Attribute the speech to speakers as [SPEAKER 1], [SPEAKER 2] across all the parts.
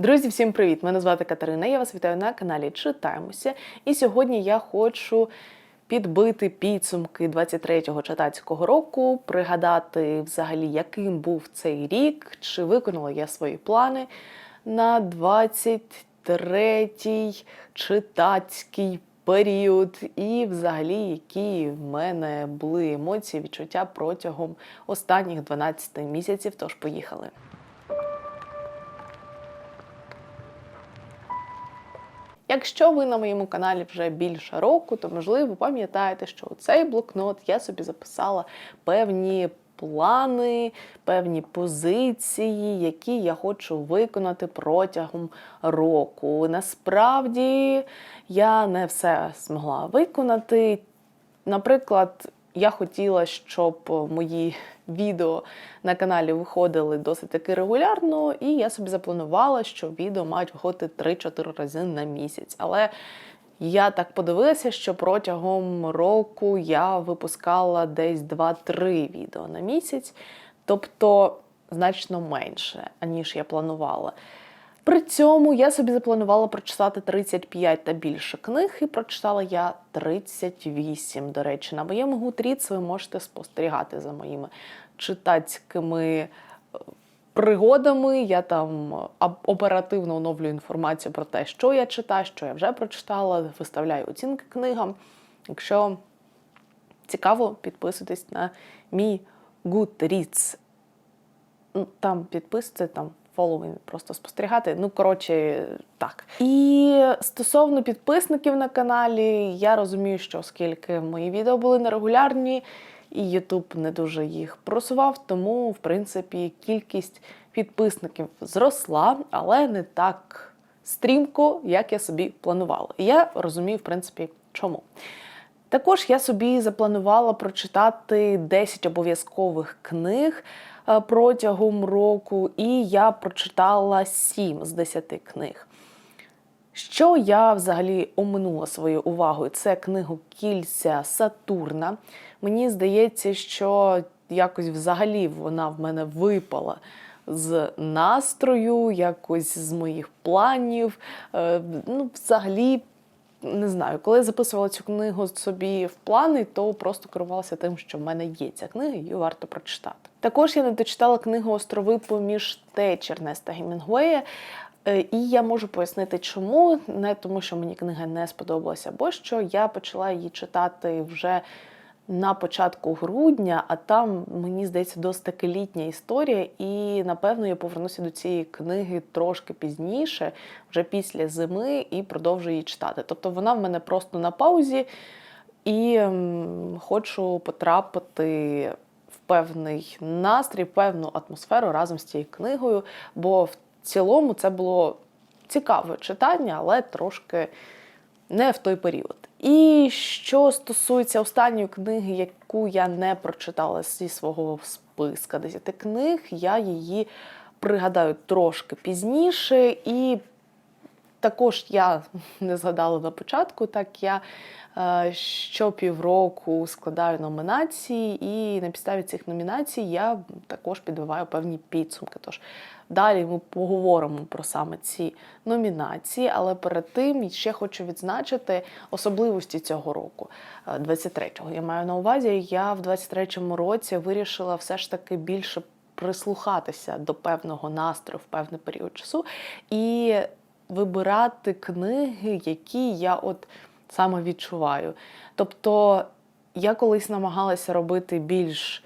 [SPEAKER 1] Друзі, всім привіт! Мене звати Катерина. Я вас вітаю на каналі Читаємося. І сьогодні я хочу підбити підсумки 23-го читацького року, пригадати взагалі, яким був цей рік, чи виконала я свої плани на 23-й читацький період, і взагалі, які в мене були емоції, відчуття протягом останніх 12 місяців. Тож поїхали. Якщо ви на моєму каналі вже більше року, то можливо пам'ятаєте, що у цей блокнот я собі записала певні плани, певні позиції, які я хочу виконати протягом року. Насправді я не все змогла виконати. Наприклад, я хотіла, щоб мої відео на каналі виходили досить таки регулярно, і я собі запланувала, що відео мають виходити 3-4 рази на місяць. Але я так подивилася, що протягом року я випускала десь 2-3 відео на місяць, тобто значно менше, аніж я планувала. При цьому я собі запланувала прочитати 35 та більше книг, і прочитала я 38. До речі, на моєму гутріц ви можете спостерігати за моїми читацькими е, пригодами. Я там оперативно оновлюю інформацію про те, що я читаю, що я вже прочитала, виставляю оцінки книгам. Якщо цікаво, підписуйтесь на мій Goodreads. Там підписуйтесь, там following, просто спостерігати. Ну, коротше, так. І стосовно підписників на каналі, я розумію, що оскільки мої відео були нерегулярні, і YouTube не дуже їх просував, тому, в принципі, кількість підписників зросла, але не так стрімко, як я собі планувала. І я розумію, в принципі, чому. Також я собі запланувала прочитати 10 обов'язкових книг протягом року, і я прочитала 7 з 10 книг. Що я взагалі оминула своєю увагою? Це книгу Кільця Сатурна. Мені здається, що якось взагалі вона в мене випала з настрою, якось з моїх планів. Е, Ну, взагалі не знаю, коли я записувала цю книгу собі в плани, то просто керувалася тим, що в мене є ця книга, її варто прочитати. Також я не дочитала книгу Острови поміж течір Неста Гемінгуея. Е, І я можу пояснити, чому не тому, що мені книга не сподобалася, бо що я почала її читати вже на початку грудня, а там, мені здається, досить таки літня історія, і напевно я повернуся до цієї книги трошки пізніше, вже після зими, і продовжу її читати. Тобто вона в мене просто на паузі, і хочу потрапити в певний настрій, певну атмосферу разом з цією книгою, бо в цілому це було цікаве читання, але трошки не в той період. І що стосується останньої книги, яку я не прочитала зі свого списка 10 книг, я її пригадаю трошки пізніше. І також я не згадала на початку, так я е, щопівроку складаю номінації, і на підставі цих номінацій я також підбиваю певні підсумки. Тож далі ми поговоримо про саме ці номінації, але перед тим ще хочу відзначити особливості цього року, е, 23-го. Я маю на увазі, я в 23-му році вирішила все ж таки більше прислухатися до певного настрою в певний період часу і вибирати книги, які я от саме відчуваю. Тобто я колись намагалася робити більш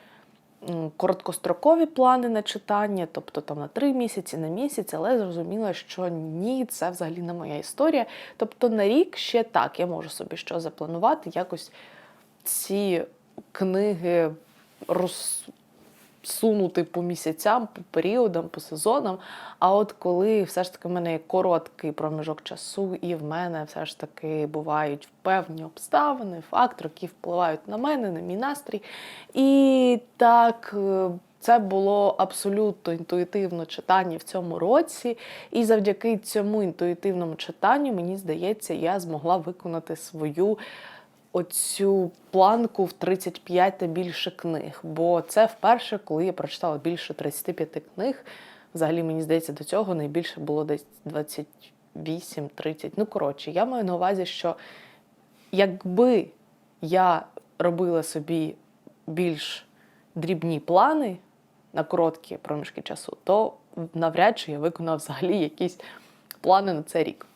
[SPEAKER 1] короткострокові плани на читання, тобто там на три місяці, на місяць, але зрозуміла, що ні, це взагалі не моя історія. Тобто на рік ще так, я можу собі що запланувати, якось ці книги розсунути по місяцям, по періодам, по сезонам. А от коли все ж таки в мене є короткий проміжок часу, і в мене все ж таки бувають певні обставини, фактори, які впливають на мене, на мій настрій. І так. е, Це було абсолютно інтуїтивне читання в цьому році, і завдяки цьому інтуїтивному читанню, мені здається, я змогла виконати свою оцю планку в 35 та більше книг. Бо це вперше, коли я прочитала більше 35 книг Взагалі, мені здається, до цього найбільше було десь 28-30. Ну, коротше, я маю на увазі, що якби я робила собі більш дрібні плани на короткі проміжки часу, то навряд чи я виконав взагалі якісь плани на цей рік.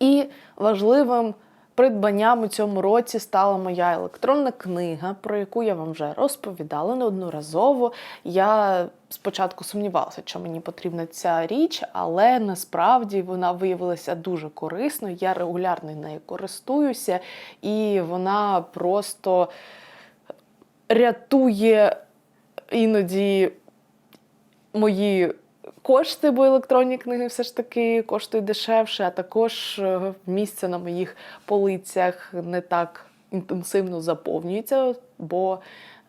[SPEAKER 1] І важливим придбанням у цьому році стала моя електронна книга, про яку я вам вже розповідала неодноразово. Я спочатку сумнівалася, що мені потрібна ця річ, але насправді вона виявилася дуже корисною. Я регулярно нею користуюся, і вона просто рятує іноді мої кошти, бо електронні книги все ж таки коштують дешевше, а також е, місце на моїх полицях не так інтенсивно заповнюється, бо,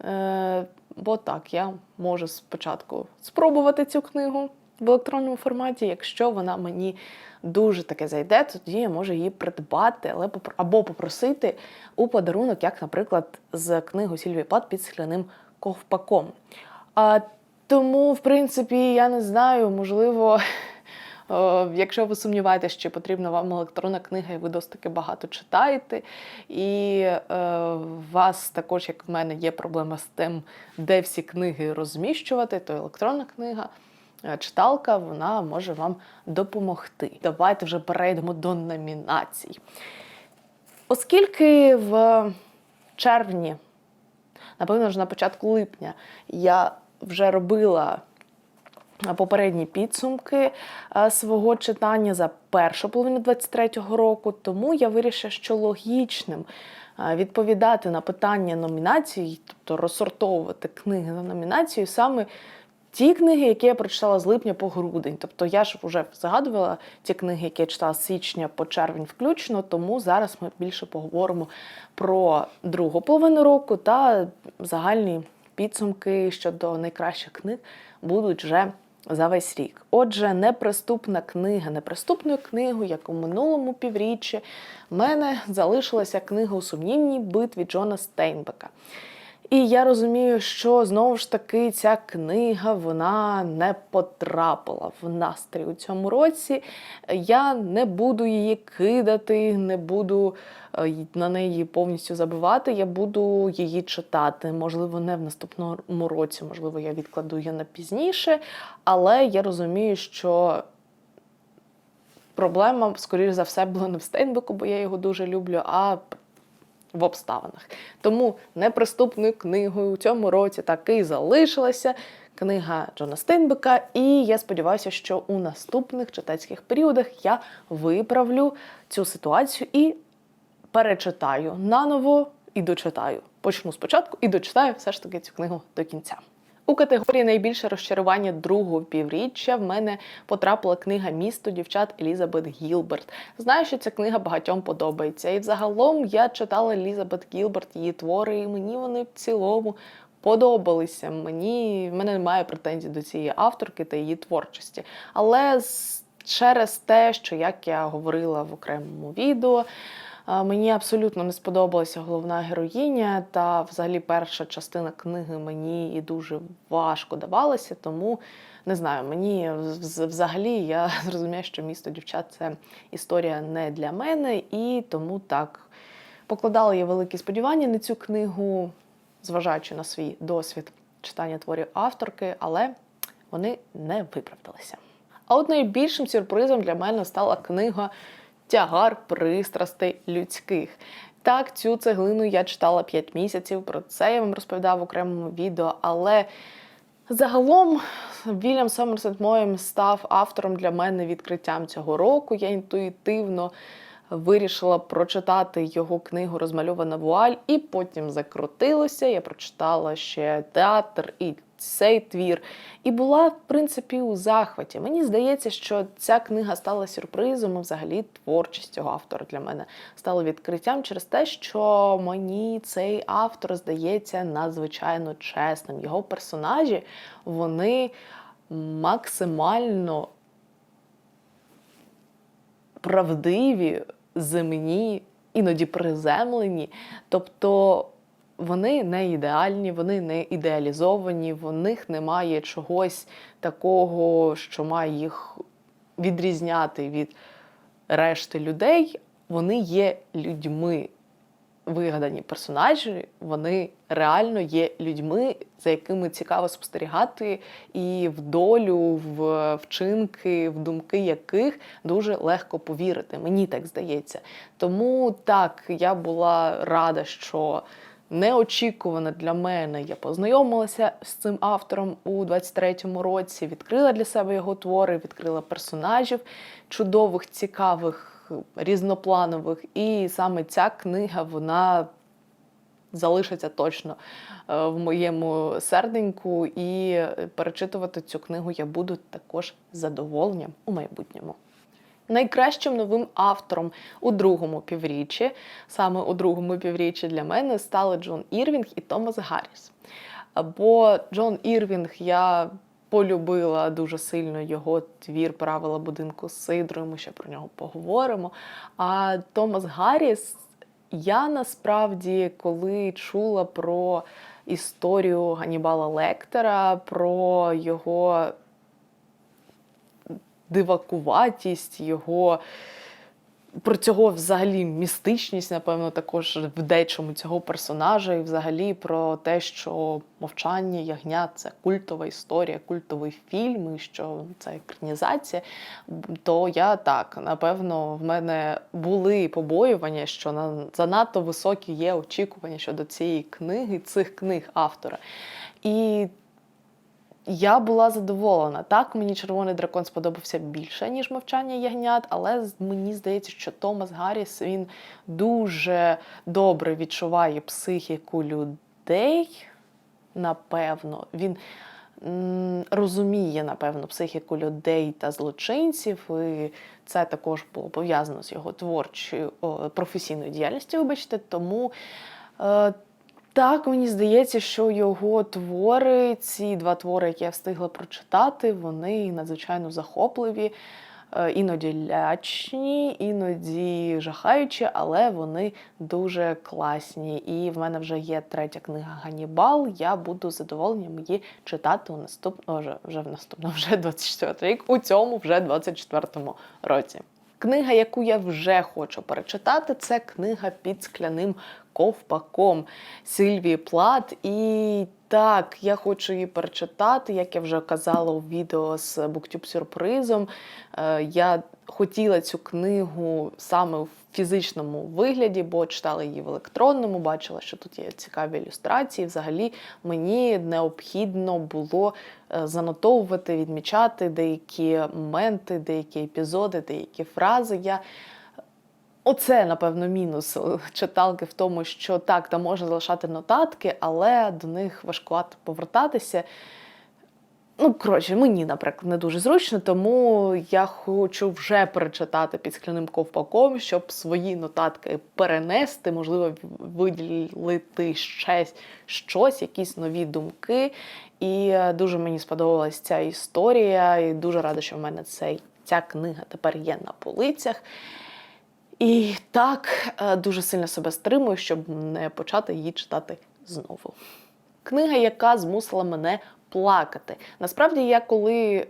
[SPEAKER 1] е, бо так, я можу спочатку спробувати цю книгу в електронному форматі, якщо вона мені дуже таке зайде, тоді я можу її придбати але або попросити у подарунок, як, наприклад, з книгу Сільвії Плат під скляним ковпаком. А, тому, в принципі, я не знаю, можливо, якщо ви сумніваєтесь, чи потрібна вам електронна книга, і ви досить багато читаєте, і е, у вас також, як в мене, є проблема з тим, де всі книги розміщувати, то електронна книга. е, Читалка, вона може вам допомогти. Давайте вже перейдемо до номінацій. Оскільки в червні напевно, ж на початку липня я вже робила попередні підсумки е, свого читання за першу половину 23-го року, тому я вирішила, що логічним е, відповідати на питання номінацій, тобто розсортовувати книги на номінацію саме ті книги, які я прочитала з липня по грудень. Тобто я ж вже згадувала ті книги, які я читала з січня по червень включно, тому зараз ми більше поговоримо про другу половину року та загальні підсумки щодо найкращих книг будуть вже за весь рік. Отже, неприступна книга, неприступною книгу, як у минулому півріччі, в мене залишилася книга у сумнівній битві Джона Стейнбека. І я розумію, що знову ж таки ця книга вона не потрапила в настрій у цьому році. Я не буду її кидати, не буду е, на неї повністю забивати. Я буду її читати. Можливо, не в наступному році, можливо, я відкладу її на пізніше, але я розумію, що проблема, скоріш за все, була не в Стейнбеку, бо я його дуже люблю, а в обставинах. Тому неприступною книгою у цьому році таки залишилася книга Джона Стейнбека. І я сподіваюся, що у наступних читацьких періодах я виправлю цю ситуацію і перечитаю наново і дочитаю. Почну спочатку і дочитаю все ж таки цю книгу до кінця. У категорії найбільше розчарування другого півріччя в мене потрапила книга Місто дівчат Елізабет Гілберт. Знаю, що ця книга багатьом подобається. І взагалом я читала Елізабет Гілберт, її твори, і мені вони в цілому подобалися. Мені в мене немає претензій до цієї авторки та її творчості. Але через те, що як я говорила в окремому відео. Мені абсолютно не сподобалася головна героїня, та взагалі перша частина книги мені і дуже важко давалася, тому не знаю, мені взагалі я зрозумію, що місто дівчат це історія не для мене, і тому так покладала я великі сподівання на цю книгу, зважаючи на свій досвід читання творів авторки, але вони не виправдалися. А от найбільшим сюрпризом для мене стала книга Тягар пристрастей людських. Так, цю цеглину я читала 5 місяців. Про це я вам розповідав в окремому відео. Але загалом Вільям Сомерсет Моєм став автором для мене відкриттям цього року. Я інтуїтивно вирішила прочитати його книгу Розмальована вуаль, і потім закрутилося. Я прочитала ще театр і цей твір. І була, в принципі, у захваті. Мені здається, що ця книга стала сюрпризом, і взагалі творчість цього автора для мене стала відкриттям через те, що мені цей автор здається надзвичайно чесним. Його персонажі вони максимально правдиві, земні, іноді приземлені. Тобто вони не ідеальні, вони не ідеалізовані, в них немає чогось такого, що має їх відрізняти від решти людей. Вони є людьми. Вигадані персонажі, вони реально є людьми, за якими цікаво спостерігати, і в долю, в вчинки, в думки яких дуже легко повірити. Мені так здається. Тому так, я була рада, що неочікувано для мене я познайомилася з цим автором у 23-му році, відкрила для себе його твори, відкрила персонажів чудових, цікавих, різнопланових. І саме ця книга вона залишиться точно е, в моєму серденьку, і перечитувати цю книгу я буду також задоволенням у майбутньому. Найкращим новим автором у другому півріччі, саме у другому півріччі для мене стали Джон Ірвінг і Томас Гарріс. Бо Джон Ірвінг я полюбила дуже сильно його твір Правила будинку з Сидрою, ми ще про нього поговоримо. А Томас Гарріс, я насправді, коли чула про історію Ганнібала Лектора, про його дивакуватість, його про цього взагалі містичність, напевно, також в дечому цього персонажа, і взагалі про те, що мовчання ягнят це культова історія, культовий фільм, і що це екранізація. То я так, напевно, в мене були побоювання, що на занадто високі є очікування щодо цієї книги, цих книг автора. І я була задоволена. Так, мені червоний дракон сподобався більше, ніж мовчання ягнят, але мені здається, що Томас Гарріс він дуже добре відчуває психіку людей. Напевно, він розуміє, напевно, психіку людей та злочинців. І це також було пов'язано з його творчою професійною діяльністю, вибачте. Тому. Е, так, мені здається, що його твори, ці два твори, які я встигла прочитати, вони надзвичайно захопливі, е, іноді лячні, іноді жахаючі, але вони дуже класні. І в мене вже є третя книга Ганібал. Я буду задоволенням її читати у наступному вже, вже в наступному, вже 24 рік, у цьому вже 24-му році. Книга, яку я вже хочу перечитати, це книга під скляним ковпаком Сильвії Плат. І так, я хочу її перечитати, як я вже казала у відео з BookTube сюрпризом. Е, Я хотіла цю книгу саме в фізичному вигляді, бо читала її в електронному, бачила, що тут є цікаві ілюстрації. Взагалі мені необхідно було е, занотовувати, відмічати деякі моменти, деякі епізоди, деякі фрази. Я Оце, напевно, мінус е, читалки в тому, що так, там можна залишати нотатки, але до них важкувато повертатися. Ну, коротше, мені, наприклад, не дуже зручно, тому я хочу вже перечитати під скляним ковпаком, щоб свої нотатки перенести, можливо, виділити ще щось, якісь нові думки. І е, дуже мені сподобалась ця історія, і дуже рада, що в мене цей, ця книга тепер є на полицях. І так е, дуже сильно себе стримую, щоб не почати її читати знову. Книга, яка змусила мене плакати. Насправді, я коли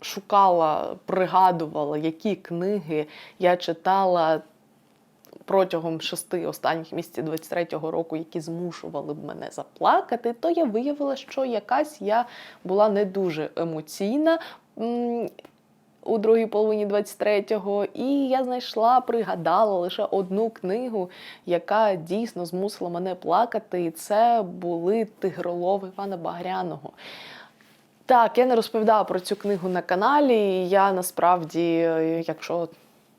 [SPEAKER 1] шукала, пригадувала, які книги я читала протягом шести останніх місяців 23-го року, які змушували б мене заплакати, то я виявила, що якась я була не дуже емоційна у другій половині 23-го, і я знайшла, пригадала лише одну книгу, яка дійсно змусила мене плакати. І це були тигролови Івана Багряного. Так, я не розповідала про цю книгу на каналі. Я насправді, якщо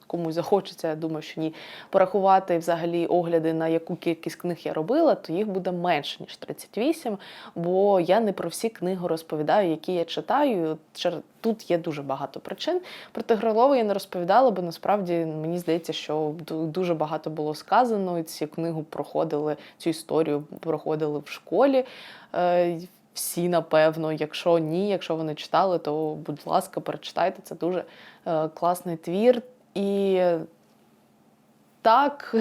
[SPEAKER 1] комусь захочеться, я думаю, що ні, порахувати взагалі огляди, на яку кількість книг я робила, то їх буде менше, ніж 38, бо я не про всі книги розповідаю, які я читаю. Тут є дуже багато причин. Про Тигролову я не розповідала, бо насправді мені здається, що дуже багато було сказано. і Цю книгу проходили, цю історію проходили в школі. Е, всі, напевно, якщо ні, якщо вони читали, то будь ласка, перечитайте. Це дуже е, класний твір. І так,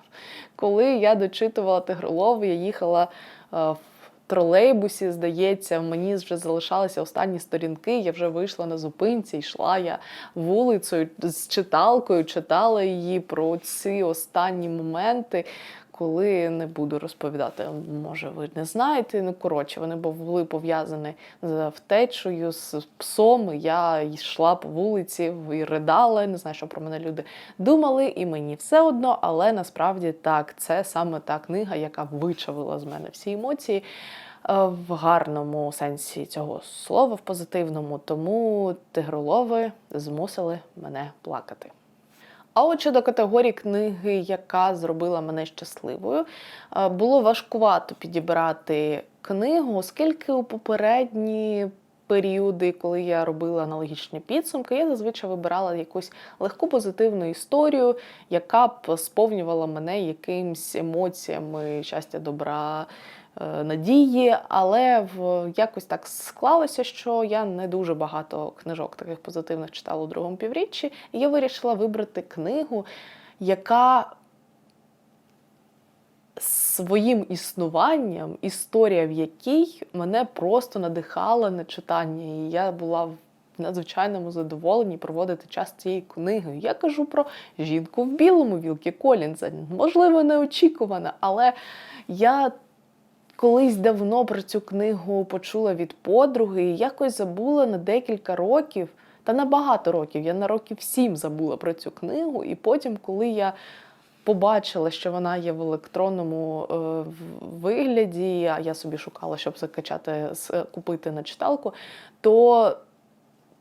[SPEAKER 1] коли я дочитувала Тигролову, я їхала е, в тролейбусі, здається, мені вже залишалися останні сторінки. Я вже вийшла на зупинці, йшла я вулицею з читалкою, читала її про ці останні моменти. Коли не буду розповідати, може, ви не знаєте. Ну коротше, вони були пов'язані з втечею, з псом. Я йшла по вулиці і ридала. Не знаю, що про мене люди думали, і мені все одно, але насправді так, це саме та книга, яка вичавила з мене всі емоції. е, В гарному сенсі цього слова, в позитивному, тому тигролови змусили мене плакати. А от щодо категорії книги, яка зробила мене щасливою, е, було важкувато підібрати книгу, оскільки у попередні періоди, коли я робила аналогічні підсумки, я зазвичай вибирала якусь легку позитивну історію, яка б сповнювала мене якимсь емоціями щастя, добра. Е, Надії, але в якось так склалося, що я не дуже багато книжок таких позитивних читала у другому півріччі, і я вирішила вибрати книгу, яка своїм існуванням, історія в якій мене просто надихала на читання. І я була в надзвичайному задоволенні проводити час цією книгою. Я кажу про жінку в білому Вілкі Колінза. Можливо, неочікувана, але я. Колись давно про цю книгу почула від подруги і якось забула на декілька років, та на багато років. Я на років сім забула про цю книгу. І потім, коли я побачила, що вона є в електронному е, вигляді, а я собі шукала, щоб закачати, купити на читалку, то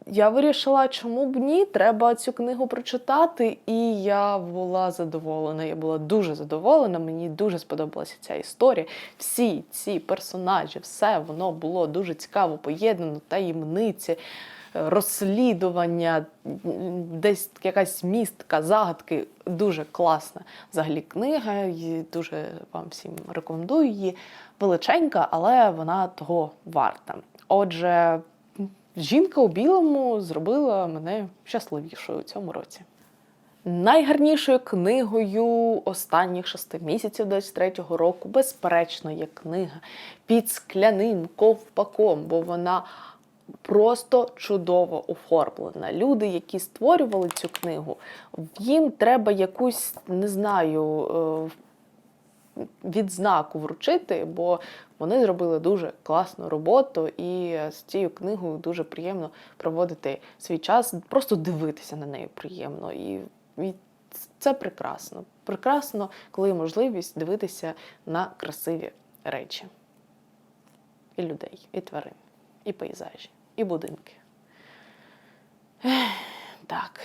[SPEAKER 1] я вирішила, чому б ні, треба цю книгу прочитати, і я була задоволена. Я була дуже задоволена. Мені дуже сподобалася ця історія. Всі ці персонажі, все воно було дуже цікаво поєднано, таємниці, е, розслідування, десь якась містка, загадки. Дуже класна взагалі книга. І дуже вам всім рекомендую її. Величенька, але вона того варта. Отже, Жінка у білому зробила мене щасливішою у цьому році. Найгарнішою книгою останніх шести місяців 23-го року, безперечно, є книга під скляним ковпаком, бо вона просто чудово оформлена. Люди, які створювали цю книгу, їм треба якусь, не знаю, е, відзнаку вручити, бо вони зробили дуже класну роботу, і з цією книгою дуже приємно проводити свій час, просто дивитися на неї приємно. І, це прекрасно. Прекрасно, коли є можливість дивитися на красиві речі. І людей, і тварин, і пейзажі, і будинки. Так.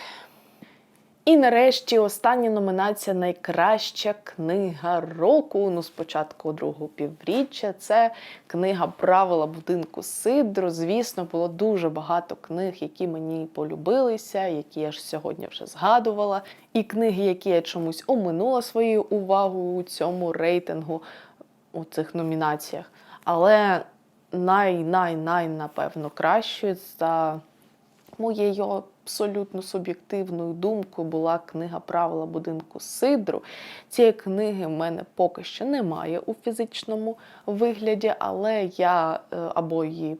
[SPEAKER 1] І нарешті остання номінація Найкраща книга року. Ну, спочатку другого півріччя. Це книга Правила будинку Сидру. Звісно, було дуже багато книг, які мені полюбилися, які я ж сьогодні вже згадувала. І книги, які я чомусь оминула своєю увагою у цьому рейтингу, у цих номінаціях. Але най-най-най, напевно, кращою за моєю абсолютно суб'єктивною думкою була книга Правила будинку Сидру. Цієї книги в мене поки що немає у фізичному вигляді, але я е, або її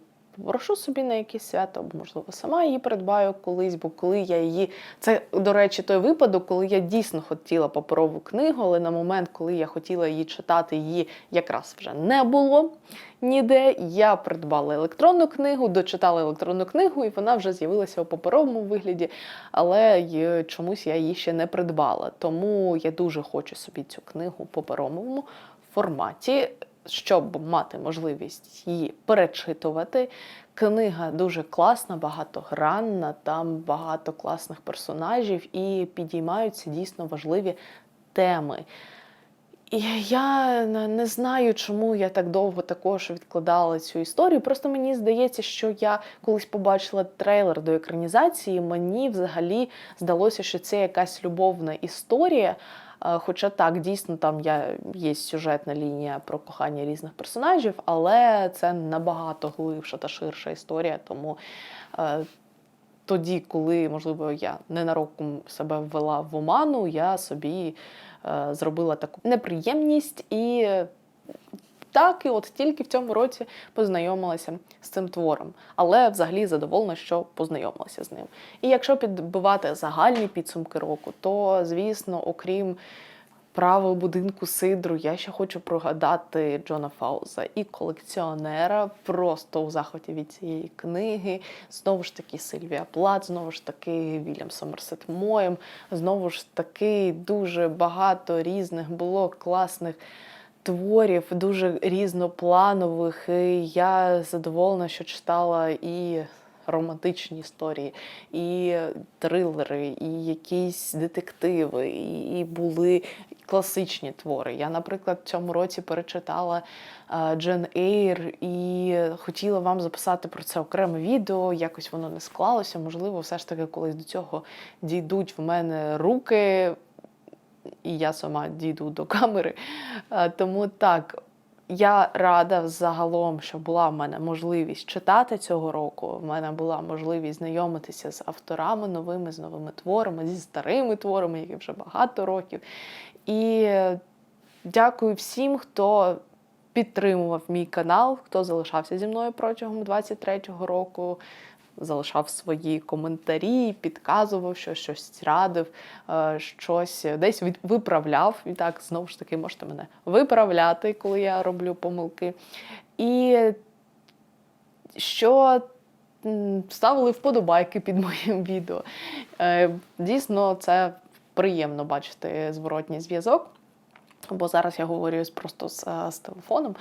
[SPEAKER 1] прошу собі на якесь свято, або, можливо, сама її придбаю колись, бо коли я її. Це, до речі, той випадок, коли я дійсно хотіла паперову книгу, але на момент, коли я хотіла її читати, її якраз вже не було ніде. Я придбала електронну книгу, дочитала електронну книгу, і вона вже з'явилася у паперовому вигляді, але й чомусь я її ще не придбала. Тому я дуже хочу собі цю книгу у паперовому форматі. Щоб мати можливість її перечитувати. Книга дуже класна, багатогранна, там багато класних персонажів і підіймаються дійсно важливі теми. І я не знаю, чому я так довго також відкладала цю історію. Просто мені здається, що я колись побачила трейлер до екранізації. Мені взагалі здалося, що це якась любовна історія. Е, Хоча так, дійсно, там я, є сюжетна лінія про кохання різних персонажів, але це набагато глибша та ширша історія. Тому е, тоді, коли, можливо, я ненароком себе ввела в оману, я собі е, зробила таку неприємність і. Так, і от тільки в цьому році познайомилася з цим твором, але взагалі задоволена, що познайомилася з ним. І якщо підбивати загальні підсумки року, то звісно, окрім правил будинку Сидру, я ще хочу прогадати Джона Фауза і колекціонера. Просто у захваті від цієї книги. Знову ж таки, Сильвія Плат, знову ж таки, Вільям Сомерсет Моєм. Знову ж таки, дуже багато різних було класних творів, дуже різнопланових. І я задоволена, що читала і романтичні історії, і трилери, і якісь детективи, і, були класичні твори. Я, наприклад, в цьому році перечитала е, Джен Ейр і хотіла вам записати про це окреме відео. Якось воно не склалося. Можливо, все ж таки, колись до цього дійдуть в мене руки і я сама дійду до камери. Е, Тому так, я рада загалом, що була в мене можливість читати цього року. В мене була можливість знайомитися з авторами новими, з новими творами, зі старими творами, які вже багато років. І дякую всім, хто підтримував мій канал, хто залишався зі мною протягом 23-го року. Залишав свої коментарі, підказував, що щось радив, е, щось десь виправляв. І так, знову ж таки, можете мене виправляти, коли я роблю помилки. І що ставили вподобайки під моїм відео. Е, Дійсно, це приємно бачити зворотній зв'язок. Бо зараз я говорю просто з, е, з телефоном,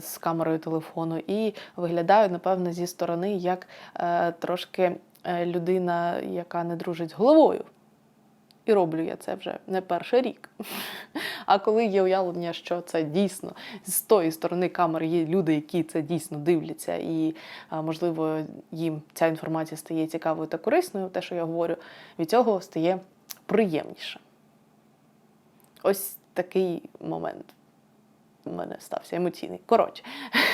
[SPEAKER 1] з камерою телефону, і виглядаю, напевно, зі сторони як е, трошки е, людина, яка не дружить з головою. І роблю я це вже не перший рік. А коли є уявлення, що це дійсно з тої сторони камери є люди, які це дійсно дивляться, і можливо їм ця інформація стає цікавою та корисною, те, що я говорю, від цього стає приємніше. Ось такий момент у мене стався емоційний. Коротше,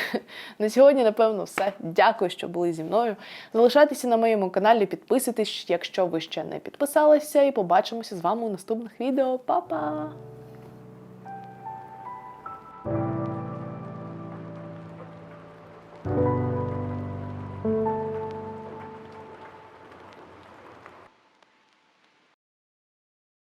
[SPEAKER 1] на сьогодні, напевно, все. Дякую, що були зі мною. Залишайтеся на моєму каналі, підписуйтесь, якщо ви ще не підписалися, і побачимося з вами у наступних відео. Па-па!